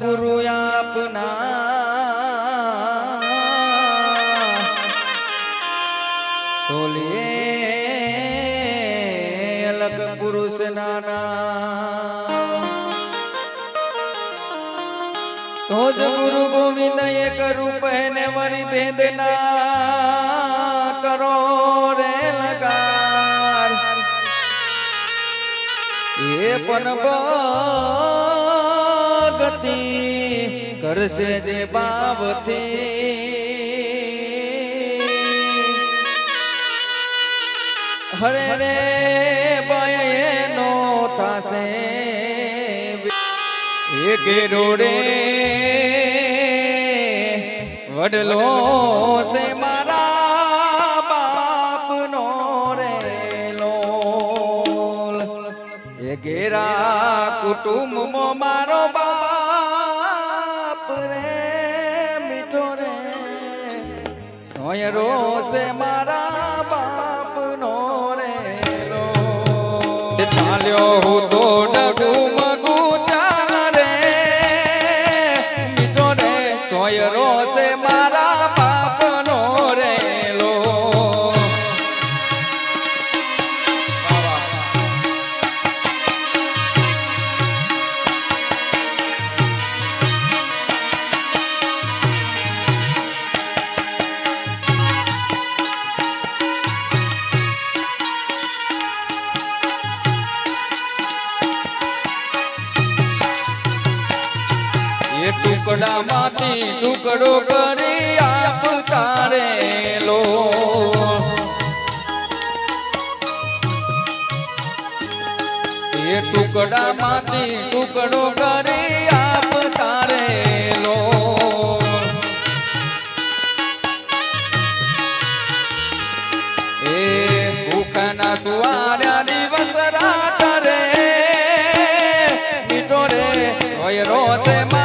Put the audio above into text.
ગુરુ આપના તોલે અલગ પુરુષ નાના તો જ ગુરુ ગોવિંદ એક રૂપ ને મરી ભેદના. પણ ગતિ કરશે જે બાવથી હરે રે બયનો થશે. એક રોડે વડલો છે મારા એ ઘેરા કુટુંબમાં મારો બાપ રે, મીઠો રે. સોયરો છે મારા બાપનો રે રો. ચાલ્યો હું તો ડગુ મગુ ચાલ મીઠો રે. સોયરો છે મારા ટુકડામાંથી ટુકડો કરી આપ તારે લો. એ ટુકડામાંથી ટુકડો કરી આપ તારે લો. એ ભૂખના સુવાર્યા દિવસ રાત રે, મીઠો રે, હોય રોજમાં.